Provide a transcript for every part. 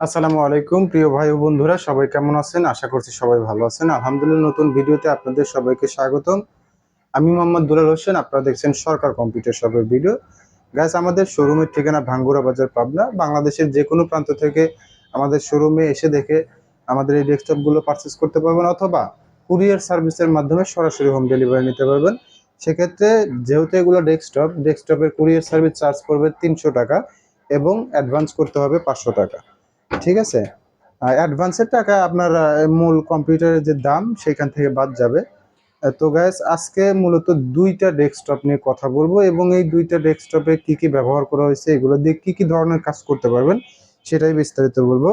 আসসালামু আলাইকুম, প্রিয় ভাই ও বন্ধুরা, সবাই কেমন আছেন? আশা করছি সবাই ভালো আছেন। আলহামদুলিল্লাহ, নতুন ভিডিওতে আপনাদের সবাইকে স্বাগতম। আমি মোহাম্মদ দুলাল হোসেন, আপনারা দেখছেন সরকার কম্পিউটার শপের ভিডিও। গ্যাস আমাদের শোরুমের ঠিকানা ভাঙ্গুরা বাজার, পাবনা। বাংলাদেশের যে কোনো প্রান্ত থেকে আমাদের শোরুমে এসে দেখে আমাদের এই ডেস্কটপগুলো পারচেস করতে পারবেন অথবা কুরিয়ার সার্ভিসের মাধ্যমে সরাসরি হোম ডেলিভারি নিতে পারবেন। সেক্ষেত্রে যেহেতু এগুলো ডেস্কটপ, ডেস্কটপের কুরিয়ার সার্ভিস চার্জ করবে তিনশো টাকা এবং অ্যাডভান্স করতে হবে পাঁচশো টাকা। ঠিক আছে? অ্যাডভান্সের টাকা আপনার মূল কম্পিউটারের যে দাম সেখান থেকে বাদ যাবে। তো গ্যাস আজকে মূলত দুইটা ডেস্কটপ নিয়ে কথা বলব এবং এই দুইটা ডেস্কটপে কি কি ব্যবহার করা হয়েছে, এগুলো দিয়ে কী কী ধরনের কাজ করতে পারবেন, সেটাই বিস্তারিত বলব।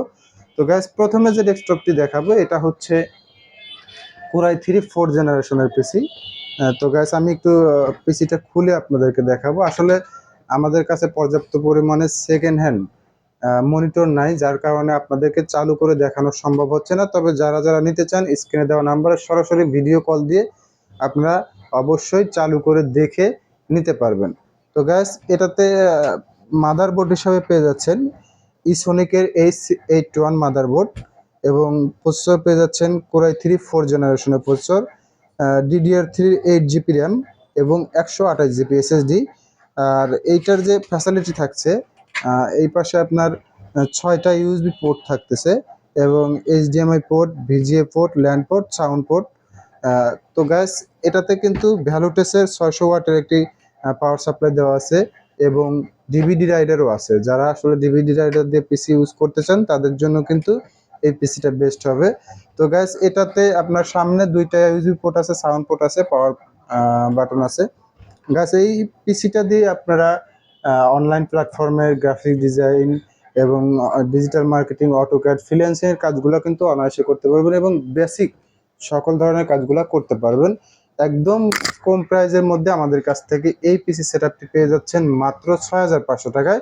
তো গ্যাস প্রথমে যে ডেস্কটপটি দেখাবো, এটা হচ্ছে কোরাই থ্রি ফোর জেনারেশনের পিসি তো গ্যাস আমি একটু পিসিটা খুলে আপনাদেরকে দেখাবো। আসলে আমাদের কাছে পর্যাপ্ত পরিমাণে সেকেন্ড হ্যান্ড মনিটর নাই, যার কারণে আপনাদেরকে চালু করে দেখানো সম্ভব হচ্ছে না। তবে যারা যারা নিতে চান স্ক্রিনে দেওয়া নাম্বারে সরাসরি ভিডিও কল দিয়ে আপনারা অবশ্যই চালু করে দেখে নিতে পারবেন। তো গ্যাস এটাতে মাদারবোর্ড হিসাবে পেয়ে যাচ্ছেন ইসোনিকের এইচ এইট ওয়ান মাদারবোর্ড এবং প্রসেসর পেয়ে যাচ্ছেন কোরাই থ্রি ফোর জেনারেশনের processor DDR three eight GB RAM এবং একশো আঠাশ জিবি এসএসডি আর এইটার যে ফ্যাসিলিটি থাকছে এই পাশে আপনার ছয়টা ইউএসবি পোর্ট থাকতেছে এবং HDMI port VGA port land port sound port তো গ্যাস এটাতে কিন্তু ভ্যালুটেসের ছয়শো ওয়াটের একটি পাওয়ার সাপ্লাই দেওয়া আছে এবং ডিভিডি রাইডারও আছে। যারা আসলে ডিভিডি রাইডার দিয়ে পিসি ইউজ করতে চান, তাদের জন্য কিন্তু এই পিসিটা বেস্ট হবে। তো গ্যাস এটাতে আপনার সামনে দুইটা ইউএসবি পোর্ট আছে সাউন্ড পোর্ট আছে পাওয়ার বাটন আছে। গ্যাস এই পিসিটা দিয়ে আপনারা অনলাইন প্ল্যাটফর্মের গ্রাফিক ডিজাইন এবং ডিজিটাল মার্কেটিং অটোক্যাড ফ্রিল্যান্সিং এর কাজগুলো কিন্তু অনায়াসে করতে পারবেন এবং বেসিক সকল ধরনের কাজগুলো করতে পারবেন। একদম কম প্রাইজের মধ্যে আমাদের কাছ থেকে এই পিসি সেটআপটি পেয়ে যাচ্ছেন মাত্র ছয় হাজার পাঁচশো টাকায়।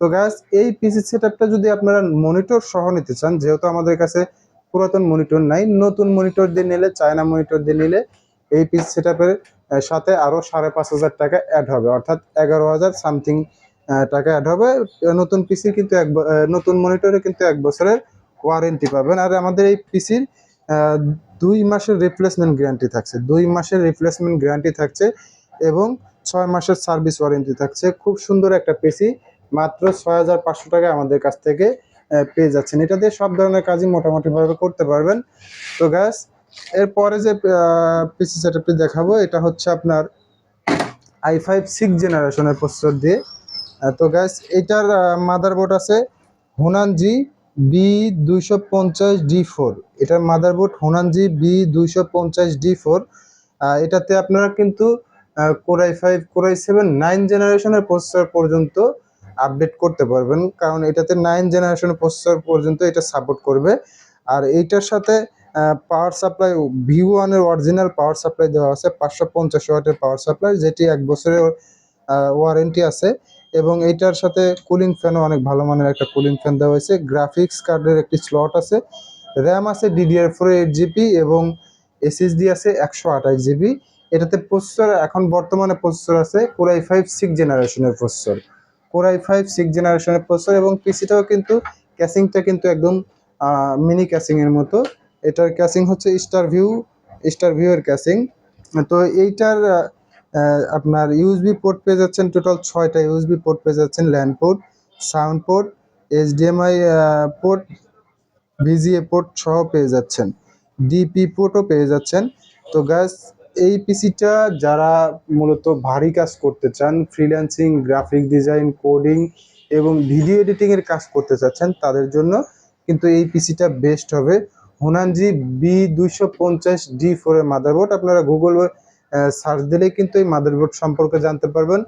তো গ্যাস এই পিসি সেটআপটা যদি আপনারা মনিটর সহ নিতে চান, যেহেতু আমাদের কাছে পুরাতন মনিটর নাই, নতুন মনিটর দিয়ে নিলে, চায়না মনিটর দিয়ে নিলে, এই পিসি সেটআপের সাথে আরও সাড়ে পাঁচ হাজার টাকা অ্যাড হবে। অর্থাৎ এগারো হাজার সামথিং টাকা অ্যাড হবে। নতুন পিসির কিন্তু এক নতুন মনিটরে কিন্তু এক বছরের ওয়ারেন্টি পাবেন। আর আমাদের এই পিসির দুই মাসের রিপ্লেসমেন্ট গ্যারান্টি থাকছে। দুই মাসের রিপ্লেসমেন্ট গ্যারান্টি থাকছে এবং ছয় মাসের সার্ভিস ওয়ারেন্টি থাকছে। খুব সুন্দর একটা পিসি মাত্র ছয় হাজার পাঁচশো টাকা আমাদের কাছ থেকে পেয়ে যাচ্ছেন। এটা দিয়ে সব ধরনের কাজই মোটামুটিভাবে করতে পারবেন। তো গ্যাস এরপরে যে পিসি সেটআপটি দেখাবো, এটা হচ্ছে আপনার আই ফাইভ সিক্স জেনারেশনের প্রসেসর দিয়ে। তো গ্যাস এটার মাদারবোর্ড আছে হুনানজি বি দুইশো পঞ্চাশ ডি ফোর এটার মাদারবোর্ড হুনানজি বি দুইশো পঞ্চাশ ডি ফোর এটাতে আপনারা কিন্তু core i five core i seven nine জেনারেশনের প্রসেসর পর্যন্ত আপডেট করতে পারবেন। কারণ এটাতে নাইন জেনারেশনের প্রসেসর পর্যন্ত এটা সাপোর্ট করবে। আর এইটার সাথে পাওয়ার সাপ্লাই ভি ওয়ানের অরিজিনাল পাওয়ার সাপ্লাই দেওয়া আছে, পাঁচশো পঞ্চাশ ওয়াটের পাওয়ার সাপ্লাই যেটি এক বছরের ওয়ারেন্টি আছে। এবং এইটার সাথে কুলিং ফ্যানও অনেক ভালো মানের একটা কুলিং ফ্যান দেওয়া হয়েছে। গ্রাফিক্স কার্ডের একটি স্লট আছে। র্যাম আছে ডিডিআর ফোর এইট জিবি এবং এসএসডি আছে একশো আঠাশ জিবি এটাতে প্রসেসর এখন বর্তমানে প্রসেসর আছে কোরাই ফাইভ সিক্স জেনারেশনের processor core i five six জেনারেশনের প্রসেসর এবং পিসিটাও কিন্তু ক্যাসিংটা কিন্তু একদম মিনি ক্যাসিং এর মতো। এটার ক্যাসিং হচ্ছে স্টার ভিউ স্টার ভিউ এর ক্যাসিং তো এইটার আপনার ইউএসবি পোর্ট পেয়ে যাচ্ছেন টোটাল ছয়টা ইউএসবি পোর্ট পেয়ে যাচ্ছেন land port sound port HDMI port VGA port সহ পেয়ে যাচ্ছেন। ডিপি পোর্টও পেয়ে যাচ্ছেন। তো গ্যাস এই পিসিটা যারা মূলত ভারী কাজ করতে চান ফ্রিল্যান্সিং গ্রাফিক ডিজাইন কোডিং এবং ভিডিও এডিটিং এর কাজ করতে চাচ্ছেন, তাদের জন্য কিন্তু এই পিসিটা বেস্ট হবে। হুনানজি বি দুইশো পঞ্চাশ ডি ফোরের মাদারবোর্ড আপনারা গুগল সার্চ দিলেই কিন্তু এই মাদারবোর্ড সম্পর্কে জানতে পারবেন।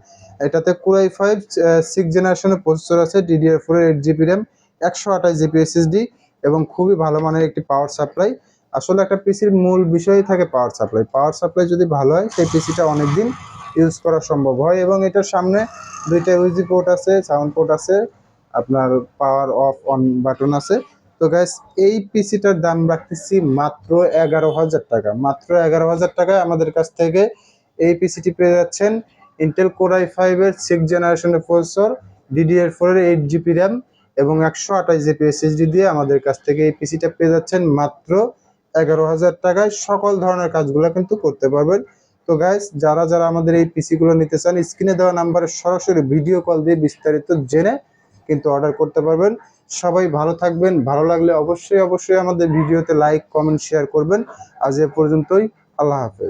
এটাতে কুরাই ফাইভ সিক্স জেনারেশনের প্রসেসর আছে DDR four eight GB RAM একশো আঠাশ জিবি এসএসডি এবং খুবই ভালো মানের একটি পাওয়ার সাপ্লাই আসলে একটা পিসির মূল বিষয়ই থাকে পাওয়ার সাপ্লাই পাওয়ার সাপ্লাই যদি ভালো হয়, সেই পিসিটা অনেক দিন ইউজ করা সম্ভব হয় এবং এটার সামনে দুইটা ইউজি পোর্ট আছে সাউন্ড পোর্ট আছে, আপনার পাওয়ার অফ অন বাটন আছে। তো গ্যাস এই পিসিটার দাম রাখতেছি মাত্র এগারো হাজার টাকা। মাত্র এগারো হাজার টাকায় আমাদের কাছ থেকে এই পিসিটি পেয়ে যাচ্ছেন ইন্টেল কোরাই ফাইভের সিক্স জেনারেশনের প্রসেসর ডিডিআর ফোরের এইট জিবি র্যাম এবং একশো আঠাশ জিবি এসএসডি দিয়ে আমাদের কাছ থেকে এই পিসিটা পেয়ে যাচ্ছেন মাত্র এগারো হাজার টাকায়। সকল ধরনের কাজগুলো কিন্তু করতে পারবেন। তো গাইস যারা যারা আমাদের এই পিসিগুলো নিতে চান স্ক্রিনে দেওয়া নাম্বারে সরাসরি ভিডিও কল দিয়ে বিস্তারিত জেনে কিন্তু অর্ডার করতে পারবেন। সবাই ভালো থাকবেন। ভালো লাগলে অবশ্যই অবশ্যই আমাদের ভিডিওতে লাইক কমেন্ট শেয়ার করবেন। আজ এ পর্যন্তই। আল্লাহ হাফেজ।